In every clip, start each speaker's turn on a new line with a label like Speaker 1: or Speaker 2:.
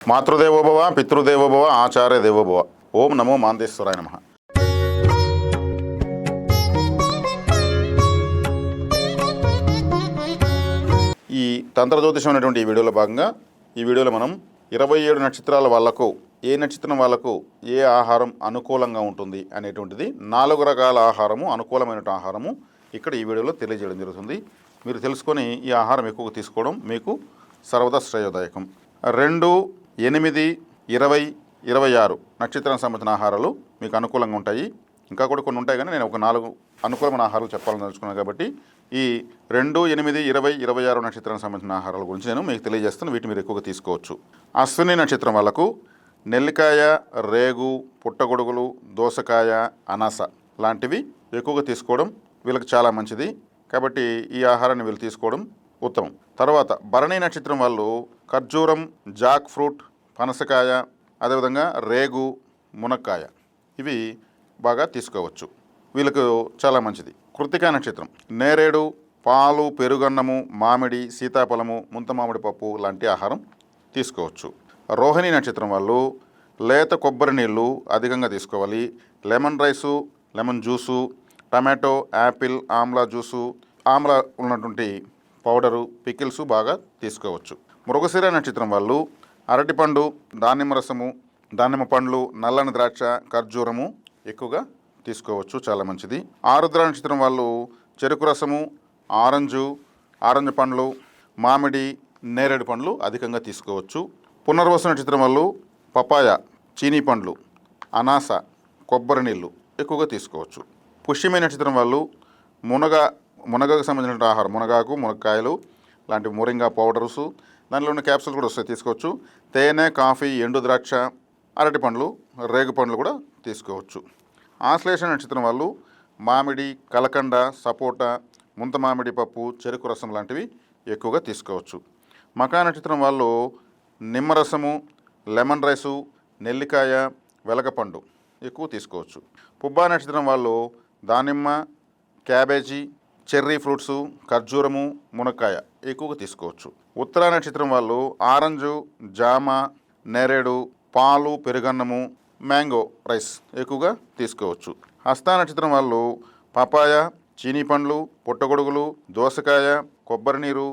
Speaker 1: మాతృదేవోభవ పితృదేవోభవ ఆచార్య దేవోభవ ఓం నమో మాందేశ్వరాయ నమ. ఈ తంత్రజ్యోతిషం అనేటువంటి ఈ వీడియోలో భాగంగా ఈ వీడియోలో మనం ఇరవై ఏడు నక్షత్రాల వాళ్ళకు ఏ నక్షత్రం వాళ్ళకు ఏ ఆహారం అనుకూలంగా ఉంటుంది అనేటువంటిది నాలుగు రకాల ఆహారము అనుకూలమైన ఆహారము ఇక్కడ ఈ వీడియోలో తెలియజేయడం జరుగుతుంది. మీరు తెలుసుకొని ఈ ఆహారం ఎక్కువగా తీసుకోవడం మీకు సర్వదా శ్రేయోదాయకం. రెండు ఎనిమిది ఇరవై ఇరవై ఆరు నక్షత్రానికి సంబంధించిన ఆహారాలు మీకు అనుకూలంగా ఉంటాయి. ఇంకా కూడా కొన్ని ఉంటాయి కానీ నేను ఒక నాలుగు అనుకూలమైన ఆహారాలు చెప్పాలని తెలుసుకున్నాను కాబట్టి ఈ రెండు ఎనిమిది ఇరవై ఇరవై ఆరు నక్షత్రానికి సంబంధించిన ఆహారాల గురించి నేను మీకు తెలియజేస్తాను. వీటిని మీరు ఎక్కువగా తీసుకోవచ్చు. అశ్విని నక్షత్రం వాళ్ళకు నెల్లికాయ రేగు పుట్టగొడుగులు దోసకాయ అనాస లాంటివి ఎక్కువగా తీసుకోవడం వీళ్ళకి చాలా మంచిది. కాబట్టి ఈ ఆహారాన్ని వీళ్ళు తీసుకోవడం ఉత్తమం. తర్వాత భరణి నక్షత్రం వాళ్ళు ఖర్జూరం జాక్ ఫ్రూట్ పనసకాయ అదేవిధంగా రేగు మునక్కాయ. ఇవి బాగా తీసుకోవచ్చు. వీళ్ళకు చాలా మంచిది. కృతికా నక్షత్రం. నేరేడు పాలు పెరుగన్నము మామిడి సీతాఫలము ముంత మామిడి పప్పు లాంటి ఆహారం తీసుకోవచ్చు. రోహిణి నక్షత్రం వాళ్ళు లేత కొబ్బరి నీళ్ళు అధికంగా తీసుకోవాలి. Lemon rice lemon juice tomato apple amla juice amla ఉన్నటువంటి పౌడరు పికిల్స్ బాగా తీసుకోవచ్చు. మృగశిర నక్షత్రం వాళ్ళు అరటిపండు దానిమ్మ రసము దానిమ్మ పండ్లు నల్లని ద్రాక్ష ఖర్జూరము ఎక్కువగా తీసుకోవచ్చు చాలా మంచిది. ఆరుద్ర నక్షత్రం వాళ్ళు చెరుకు రసము ఆరెంజు ఆరెంజ్ పండ్లు మామిడి నేరేడు పండ్లు అధికంగా తీసుకోవచ్చు. పునర్వసు నక్షత్రం వాళ్ళు పపాయ చీనీ పండ్లు అనాస కొబ్బరి నీళ్ళు ఎక్కువగా తీసుకోవచ్చు. పుష్యమి నక్షత్రం వాళ్ళు మునగ మునగకు సంబంధించిన ఆహారం మునగాకు మునక్కాయలు లాంటి మురింగా పౌడర్స్ దానిలో ఉన్న క్యాప్సూల్ కూడా వస్తాయి తీసుకోవచ్చు. తేనె కాఫీ ఎండు ద్రాక్ష అరటి పండ్లు రేగు పండ్లు కూడా తీసుకోవచ్చు. ఆశ్లేష నక్షత్రం వాళ్ళు మామిడి కలకండ సపోటా ముంత మామిడి పప్పు చెరుకు రసం లాంటివి ఎక్కువగా తీసుకోవచ్చు. మకా నక్షత్రం వాళ్ళు నిమ్మరసము లెమన్ రైసు నెల్లికాయ వెలగపండు ఎక్కువ తీసుకోవచ్చు. పుబ్బా నక్షత్రం వాళ్ళు దానిమ్మ క్యాబేజీ చెర్రీ ఫ్రూట్స్ ఖర్జూరము మునక్కాయ ఎక్కువగా తీసుకోవచ్చు. ఉత్తరా నక్షత్రం వాళ్ళు ఆరెంజు జామ నేరేడు పాలు పెరుగన్నము మ్యాంగో రైస్ ఎక్కువగా తీసుకోవచ్చు. హస్తా నక్షత్రం వాళ్ళు పపాయ చీనీ పండ్లు పుట్టగొడుగులు దోసకాయ కొబ్బరి నీరు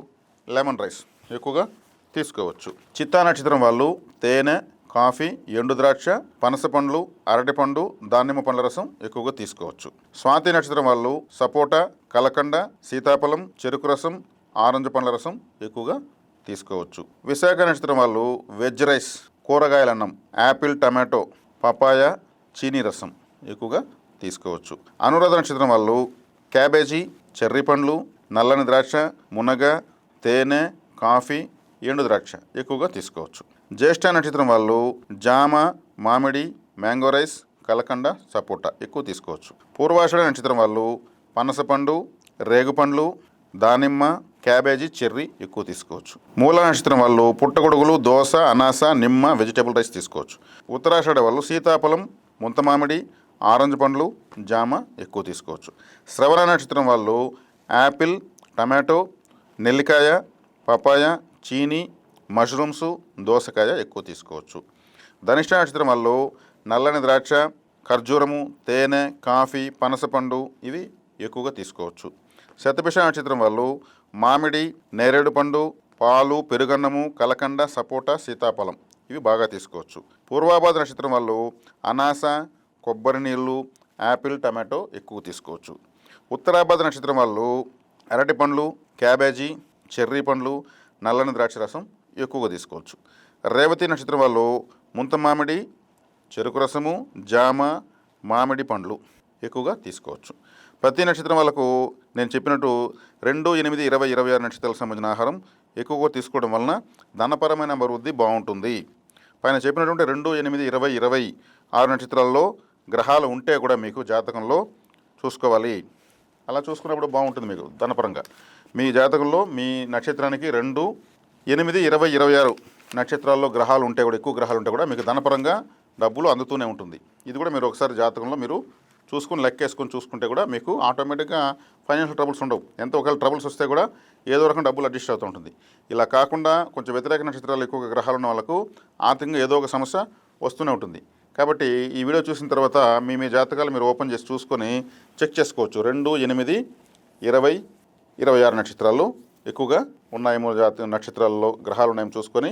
Speaker 1: లెమన్ రైస్ ఎక్కువగా తీసుకోవచ్చు. చిత్తా నక్షత్రం వాళ్ళు తేనె కాఫీ ఎండు ద్రాక్ష పనస పండ్లు అరటిపండు దానిమ్మ పండ్ల రసం ఎక్కువగా తీసుకోవచ్చు. స్వాతి నక్షత్రం వాళ్ళు సపోటా కలకండ సీతాఫలం చెరుకు రసం ఆరెంజ్ పండ్ల రసం ఎక్కువగా తీసుకోవచ్చు. విశాఖ నక్షత్రం వాళ్ళు వెజ్ రైస్ కూరగాయల అన్నం యాపిల్ టమాటో పపాయ చీనీ రసం ఎక్కువగా తీసుకోవచ్చు. అనురాధ నక్షత్రం వాళ్ళు క్యాబేజీ చెర్రీ పండ్లు నల్లని ద్రాక్ష మునగ తేనె కాఫీ ఎండు ద్రాక్ష ఎక్కువగా తీసుకోవచ్చు. జ్యేష్ఠ నక్షత్రం వాళ్ళు జామ మామిడి మ్యాంగో రైస్ కలకండ సపోటా ఎక్కువ తీసుకోవచ్చు. పూర్వాషాఢ నక్షత్రం వాళ్ళు పనసపండు రేగుపండ్లు దానిమ్మ క్యాబేజీ చెర్రీ ఎక్కువ తీసుకోవచ్చు. మూల నక్షత్రం వాళ్ళు పుట్టగొడుగులు దోస అనాస నిమ్మ వెజిటేబుల్ రైస్ తీసుకోవచ్చు. ఉత్తరాషాఢ వాళ్ళు సీతాఫలం ముంత మామిడి ఆరెంజ్ పండ్లు జామ ఎక్కువ తీసుకోవచ్చు. శ్రవణ నక్షత్రం వాళ్ళు యాపిల్ టమాటో నెల్లికాయ పపాయ చీనీ మష్రూమ్స్ దోసకాయ ఎక్కువ తీసుకోవచ్చు. ధనిష్ట నక్షత్రం వాళ్ళు నల్లని ద్రాక్ష ఖర్జూరము తేనె కాఫీ పనసపండు ఇవి ఎక్కువగా తీసుకోవచ్చు. శతభిష నక్షత్రం వాళ్ళు మామిడి నేరేడు పండు పాలు పెరుగన్నము కలకండ సపోటా సీతాఫలం. ఇవి బాగా తీసుకోవచ్చు. పూర్వాభాద నక్షత్రం వాళ్ళు అనాస కొబ్బరి నీళ్ళు యాపిల్ టమాటో ఎక్కువ తీసుకోవచ్చు. ఉత్తరాభాద నక్షత్రం వాళ్ళు అరటి పండ్లు క్యాబేజీ చెర్రీ పండ్లు నల్లని ద్రాక్ష రసం ఎక్కువగా తీసుకోవచ్చు. రేవతి నక్షత్రం వాళ్ళు ముంత మామిడి చెరుకు రసము జామ మామిడి పండ్లు ఎక్కువగా తీసుకోవచ్చు. ప్రతి నక్షత్రం వాళ్ళకు నేను చెప్పినట్టు రెండు ఎనిమిది ఇరవై ఇరవై ఆరు నక్షత్రాలకు సంబంధించిన ఆహారం ఎక్కువగా తీసుకోవడం వలన ధనపరమైన అభివృద్ధి బాగుంటుంది. పైన చెప్పినటువంటి రెండు ఎనిమిది ఇరవై ఇరవై ఆరు నక్షత్రాల్లో గ్రహాలు ఉంటే కూడా మీకు జాతకంలో చూసుకోవాలి. అలా చూసుకున్నప్పుడు బాగుంటుంది మీకు ధనపరంగా. మీ జాతకంలో మీ నక్షత్రానికి రెండు ఎనిమిది ఇరవై ఇరవై ఆరు నక్షత్రాల్లో గ్రహాలు ఉంటే కూడా ఎక్కువ గ్రహాలు ఉంటే కూడా మీకు ధనపరంగా డబ్బులు అందుతూనే ఉంటుంది. ఇది కూడా మీరు ఒకసారి జాతకంలో మీరు చూసుకుని లెక్కేసుకొని చూసుకుంటే కూడా మీకు ఆటోమేటిక్గా ఫైనాన్షియల్ ట్రబుల్స్ ఉండవు. ఎంత ఒకవేళ ట్రబుల్స్ వస్తే కూడా ఏదో రకం డబ్బులు అడ్జస్ట్ అవుతూ ఉంటుంది. ఇలా కాకుండా కొంచెం వ్యతిరేక నక్షత్రాలు ఎక్కువగా గ్రహాలు ఉన్న వాళ్ళకు ఆర్థికంగా ఏదో ఒక సమస్య వస్తూనే ఉంటుంది. కాబట్టి ఈ వీడియో చూసిన తర్వాత మీ మీ జాతకాలు మీరు ఓపెన్ చేసి చూసుకొని చెక్ చేసుకోవచ్చు. రెండు ఎనిమిది ఇరవై ఇరవై ఆరు నక్షత్రాలు ఎక్కువగా ఉన్నాయేమో జాతి నక్షత్రాల్లో గ్రహాలు ఉన్నాయేమో చూసుకొని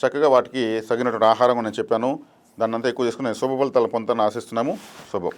Speaker 1: చక్కగా వాటికి తగినటువంటి ఆహారం నేను చెప్పాను. దాన్నంతా ఎక్కువ చేసుకుని శుభ ఫలితాలు పొందని ఆశిస్తున్నాము. శుభం.